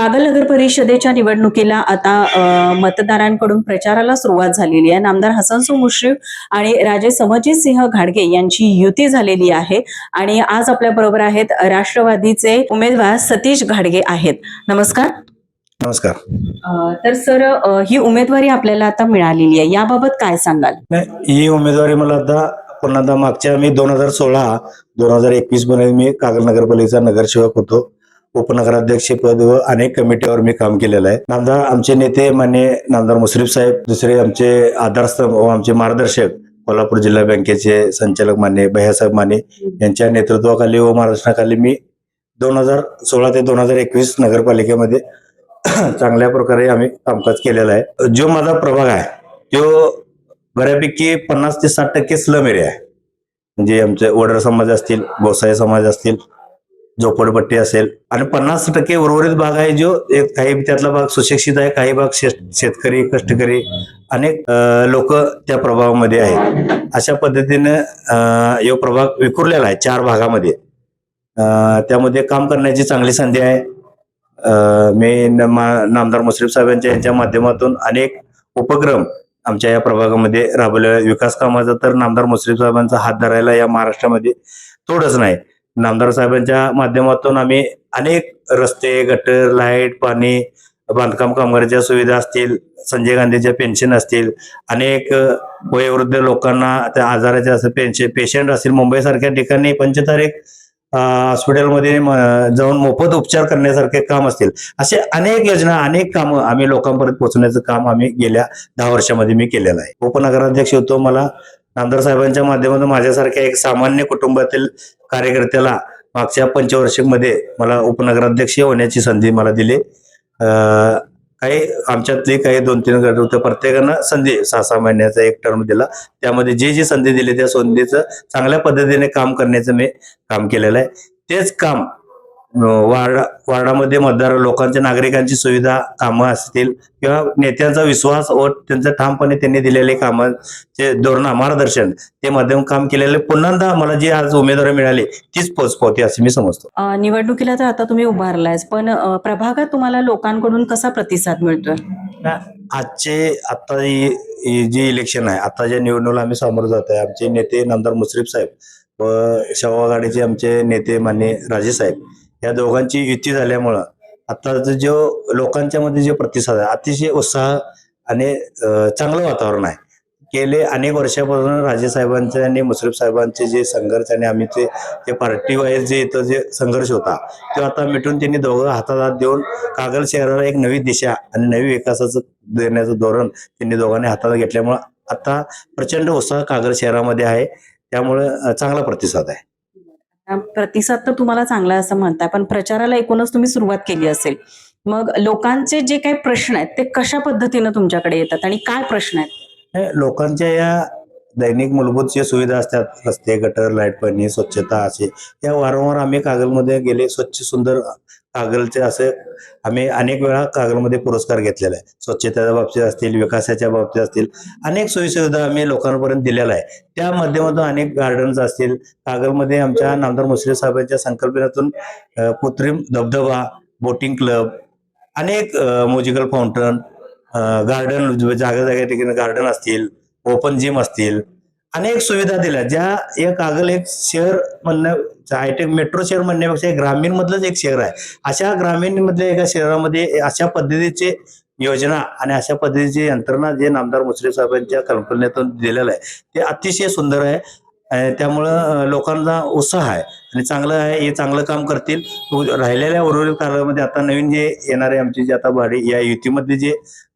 कागल नगर परिषदेच्या निवडणुकीला आता मतदारांकडून प्रचाराला सुरुवात झालेली आहे. नामदार हसनसो मुश्रीफ आणि राजे समजित सिंह घाडगे यांची युती झालेली आहे. आणि आज आपल्या बरोबर आहेत राष्ट्रवादीचे उमेदवार सतीश घाडगे आहेत. नमस्कार. नमस्कार. तर सर ही उमेदवारी आपल्याला आता मिळालेली आहे. याबाबत काय सांगाल? ही उमेदवारी मला आता पुन्हा मागच्या मी दोन हजार सोळा दोन हजार एकवीसमध्ये मी कागल नगरपालिकेचा नगरसेवक होतो. उपनगराध्यक्ष पद व अनेक कमिटीवर मी काम केलेलं आहे. नामदार आमचे नेते मान्य नामदार मुश्रीफ साहेब दुसरे आमचे आधारस्तंभ व आमचे मार्गदर्शक कोल्हापूर जिल्हा बँकेचे संचालक मान्य भैयासाहेब माने यांच्या नेतृत्वाखाली व मार्गदर्शनाखाली मी दोन हजार सोळा ते दोन हजार एकवीस नगरपालिकेमध्ये चांगल्या प्रकारे आम्ही कामकाज केलेलं आहे. जो माझा प्रभाग आहे तो बऱ्यापैकी पन्नास ते साठ टक्के स्लम एरिया आहे. म्हणजे आमचे वडर समाज असतील गोसाई समाज असतील झोपडपट्टी असेल. आणि पन्नास टक्के उर्वरित भाग आहे जो एक काही त्यातला भाग सुशिक्षित आहे काही भाग शेत- शेतकरी कष्टकरी अनेक लोक त्या प्रभागामध्ये आहेत. अशा पद्धतीनं यो प्रभाग विखुरलेला आहे चार भागामध्ये. त्यामध्ये काम करण्याची चांगली संधी आहे. मी नामदार मुश्रीफ साहेबांच्या यांच्या माध्यमातून अनेक उपक्रम आमच्या या प्रभागामध्ये राबवलेला विकास कामाचा तर नामदार मुश्रीफ साहेबांचा हात धरायला या महाराष्ट्रामध्ये तोडच नाही. नामदार साहेबांच्या माध्यमातून आम्ही अनेक रस्ते गटर लाइट पाणी बांधकाम कामगाराच्या सुविधा असतील संजय गांधीच्या पेन्शन असतील अनेक वयोवृद्ध लोकांना त्या आजाराच्या असं पेन्शन पेशंट असतील मुंबईसारख्या ठिकाणी पंचतारीख हॉस्पिटलमध्ये जाऊन मोफत उपचार करण्यासारखे काम असतील. असे अनेक योजना अनेक कामं आम्ही लोकांपर्यंत पोहोचण्याचं काम आम्ही गेल्या दहा वर्षामध्ये मी केलेलं आहे. उपनगराध्यक्ष होतो मला नामदार साहेबांच्या माध्यमातून माझ्यासारख्या एक सामान्य कुटुंबातील कार्यकर्त्याला मागच्या पंचवर्षीमध्ये मला उपनगराध्यक्ष होण्याची संधी मला दिली. काही आमच्यातले काही दोन तीन गट होते प्रत्येकानं संधी सहा सहा महिन्याचा एक टर्म दिला. त्यामध्ये जे जी संधी दिली त्या संधीचं चांगल्या पद्धतीने काम करण्याचं मी काम केलेलं आहे. तेच काम वार्डा वार्डामध्ये मतदार लोकांच्या नागरिकांची सुविधा कामं असतील किंवा नेत्यांचा विश्वास व त्यांचं ठामपणे त्यांनी दिलेले कामाचे धोरण मार्गदर्शन ते माध्यम काम केलेले पुन्हा मला जी आज उमेदवारी मिळाली तीच पोच पावती असे मी समजतो. निवडणुकीला तर आता तुम्ही उभारलायच पण प्रभागात तुम्हाला लोकांकडून कसा प्रतिसाद मिळतोय? आजचे आता जी इलेक्शन आहे आता ज्या निवडणुकीला आम्ही सामोरं जात आहे आमचे नेते नामदार मुश्रीफ साहेब व शवा आघाडीचे आमचे नेते मान्य राजे साहेब या दोघांची युती झाल्यामुळं आता जो लोकांच्या मध्ये जो प्रतिसाद आहे अतिशय उत्साह आणि चांगलं वातावरण आहे. गेले अनेक वर्षापासून राजे साहेबांचे आणि मुश्रीफ साहेबांचे जे संघर्ष आणि आम्ही ते जे पार्टी वाईज जे इथं जे संघर्ष होता तो आता मिटून त्यांनी दोघं हातात हात देऊन कागल शहराला एक नवी दिशा आणि नवी विकासाचं देण्याचं धोरण त्यांनी दोघांनी हातात घेतल्यामुळं आता प्रचंड उत्साह कागल शहरामध्ये आहे. त्यामुळे चांगला प्रतिसाद आहे. प्रतिसाद तर तुम्हाला चांगला असं म्हणताय पण प्रचाराला एकूणच तुम्ही सुरुवात केली असेल. मग लोकांचे जे काही प्रश्न आहेत ते कशा पद्धतीनं तुमच्याकडे येतात आणि काय प्रश्न आहेत? लोकांच्या या दैनिक मूलभूत जे सुविधा असतात रस्ते गटर लाइट पाणी स्वच्छता असे या वारंवार आम्ही कागलमध्ये गेले स्वच्छ सुंदर कागलचे असे आम्ही अनेक वेळा कागलमध्ये पुरस्कार घेतलेला आहे. स्वच्छतेच्या बाबतीत असतील विकासाच्या बाबतीत असतील अनेक सोयीसुविधा आम्ही लोकांपर्यंत दिलेल्या आहे त्या माध्यमातून अनेक गार्डन्स असतील कागलमध्ये आमच्या नामदार मुश्रीफ साहेबांच्या संकल्पनेतून कृत्रिम धबधबा बोटिंग क्लब अनेक म्युझिकल फाउंटन गार्डन जागा जागा ठिकाणी गार्डन असतील ओपन जिम असतील अनेक सुविधा दिल्या ज्या एक कागल एक शहर म्हणण्या हायटेक मेट्रो शहर म्हणण्यापेक्षा ग्रामीण मधलंच एक शहर आहे. अशा ग्रामीण मधल्या एका शहरामध्ये अशा पद्धतीचे योजना आणि अशा पद्धतीची यंत्रणा जे नामदार मुश्रीफ साहेबांच्या कल्पनेतून दिलेलं आहे ते अतिशय सुंदर आहे. त्यामुळं लोकांना उत्साह आहे आणि चांगलं आहे हे चांगलं काम करतील. राहिलेल्या उर्वरित काळामध्ये आता नवीन जे येणारे आमचे जे आता भाडी या युतीमधले जे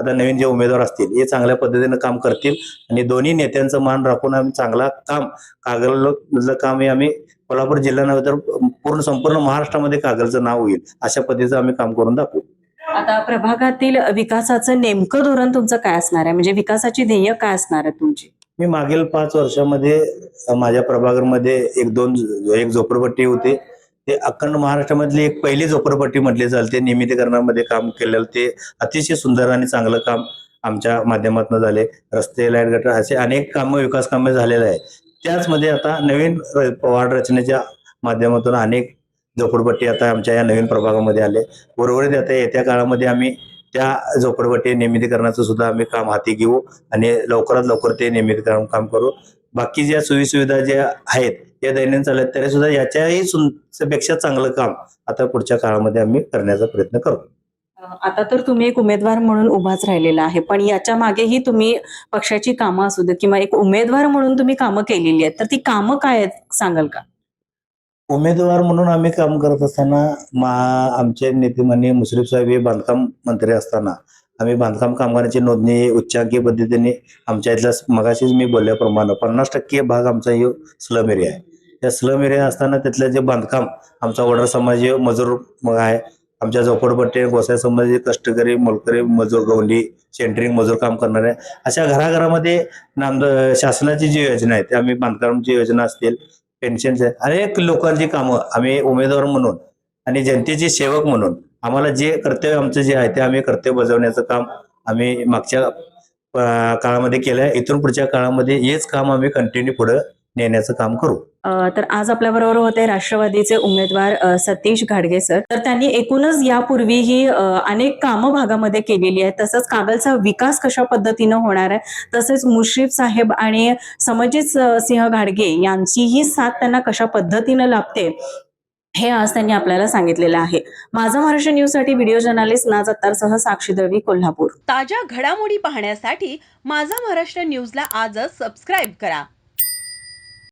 आता नवीन जे उमेदवार असतील हे चांगल्या पद्धतीनं काम करतील. आणि दोन्ही नेत्यांचं मान राखून आम्ही चांगला काम कागलचं काम हे आम्ही कोल्हापूर जिल्हा नव्हे तर पूर्ण संपूर्ण महाराष्ट्रामध्ये कागलचं नाव होईल अशा पद्धतीचं आम्ही काम करून दाखवू. आता प्रभागातील विकासाचं नेमकं धोरण तुमचं काय असणार आहे? म्हणजे विकासाची ध्येय काय असणार आहे तुमची? मी मागील पाच वर्षामध्ये माझ्या प्रभागामध्ये एक दोन एक झोपडपट्टी होते. ते अखंड महाराष्ट्रामधली एक पहिली झोपडपट्टी म्हटली चालते. नियमितीकरणामध्ये काम केलेलं ते अतिशय सुंदर आणि चांगलं काम आमच्या माध्यमातून झाले. रस्ते लाइट गटर असे अनेक कामं विकास कामे झालेले आहे त्याचमध्ये आता नवीन र- वार्ड रचनेच्या माध्यमातून अनेक झोपडपट्टी आता आमच्या या नवीन प्रभागामध्ये आले. उर्वरित आता येत्या काळामध्ये आम्ही त्या झोपडपट्टी नियमितीकरणाचं सुद्धा आम्ही काम हाती घेऊ आणि लवकरात लवकर ते नियमितीकरण काम करू. बाकी ज्या सोयीसुविधा ज्या आहेत या दैनंदिन चालत तरी सुद्धा याच्याही पेक्षा चांगलं काम आता पुढच्या काळामध्ये आम्ही करण्याचा प्रयत्न करू. आता तर तुम्ही एक उमेदवार म्हणून उभाच राहिलेला आहे पण याच्या मागेही तुम्ही पक्षाची कामं असू देत किंवा एक उमेदवार म्हणून तुम्ही कामं केलेली आहेत तर ती कामं काय आहेत सांगाल का? उमेदवार म्हणून आम्ही काम करत असताना मा आमचे नेते माननीय मुश्रीफ साहेब हे बांधकाम मंत्री असताना आम्ही बांधकाम कामगारांची नोंदणी उच्चांकीय पद्धतीने आमच्या इथल्या मगाशीच मी बोलल्याप्रमाणे पन्नास टक्के भाग आमचा हे स्लम एरिया आहे. त्या स्लम एरिया असताना तिथलं जे बांधकाम आमचा वडर समाज मजूर मग आहे. आमच्या झोपडपट्टी गोसाई समाज कष्टकरी मोलकरी मजूर गवंडी सेंटरिंग मजूर काम करणारे अशा घराघरामध्ये नामद शासनाची जी योजना आहे ते आम्ही बांधकामची योजना असतील पेन्शनचे अनेक लोकांची कामं आम्ही उमेदवार म्हणून आणि जनतेचे सेवक म्हणून आम्हाला जे कर्तव्य आमचं जे आहे ते आम्ही कर्तव्य बजावण्याचं काम आम्ही मागच्या काळामध्ये केलं आहे इथून पुढच्या काळामध्ये हेच काम आम्ही कंटिन्यू पुढे नेण्याचं काम करू. तर आज आपल्या बरोबर होते राष्ट्रवादीचे उमेदवार सतीश घाडगे सर. तर त्यांनी एकूणच यापूर्वीही अनेक कामं भागामध्ये केलेली आहेत. तसंच कागलचा विकास कशा पद्धतीनं होणार आहे? तसेच मुश्रीफ साहेब आणि समजित सिंह घाडगे यांचीही साथ त्यांना कशा पद्धतीनं लाभते? हे आज त्यांनी आपल्याला सांगितलेलं आहे. माझा महाराष्ट्र न्यूजसाठी व्हिडिओ जर्नालिस्ट नाज अत्तारसह साक्षी दळवी कोल्हापूर. ताज्या घडामोडी पाहण्यासाठी माझा महाराष्ट्र न्यूजला आजच सबस्क्राईब करा.